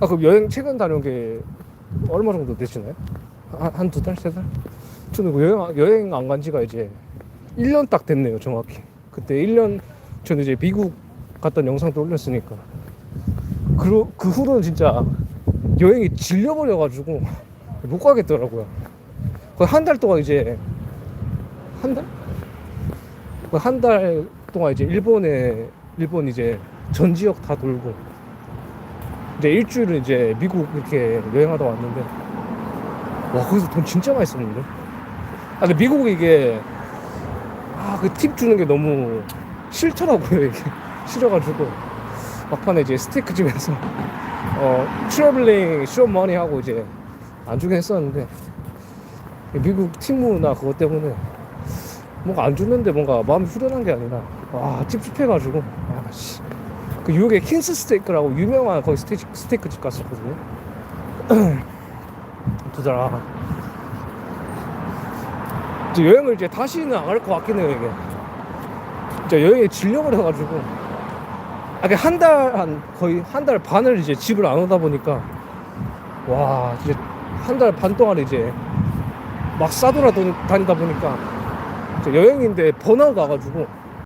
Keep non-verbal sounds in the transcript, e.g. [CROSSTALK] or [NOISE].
아 그럼 여행 최근 다녀온 게 얼마 정도 되시나요? 한 두 달, 세 달? 저는 그 여행 여행 안 간 지가 이제 1년 딱 됐네요, 정확히. 그때 1년 저는 이제 미국 갔던 영상도 올렸으니까. 그, 그 후로는 진짜 여행이 질려버려가지고 못 가겠더라고요. 거의 한 달 동안 이제 한 달? 한달 동안 이제 일본에 일본 이제 전 지역 다 돌고 이제 일주일은 이제 미국 이렇게 여행하다 왔는데 와 거기서 돈 진짜 많이 썼는데 아 근데 미국 이게 아 그 팁 주는 게 너무 싫더라고요 [LAUGHS] 이게. 싫어가지고. 막판에 이제 스테이크 집에서 [LAUGHS] 어 트러블링 쇼 머니 하고 이제 안 주긴 했었는데 미국 팀 문화 그것 때문에 뭔가 안 주는데 뭔가 마음이 후련한 게 아니라 와 찝찝해가지고. 아씨 그 뉴욕에 킨스 스테이크라고 유명한 거기 스테이크, 스테이크 집 갔었거든요. [CLEARS THROAT] 두더라 이제 여행을 이제 다시는 안 갈 것 같긴 해요 이게. 진짜 여행에 질려버려가지고. 아, 한 달 한 거의 한 달 반을 이제 집을 안 오다 보니까. 와 이제 한 달 반 동안 이제 막 싸돌아 다니다 보니까 여행인데 번아웃 와가지고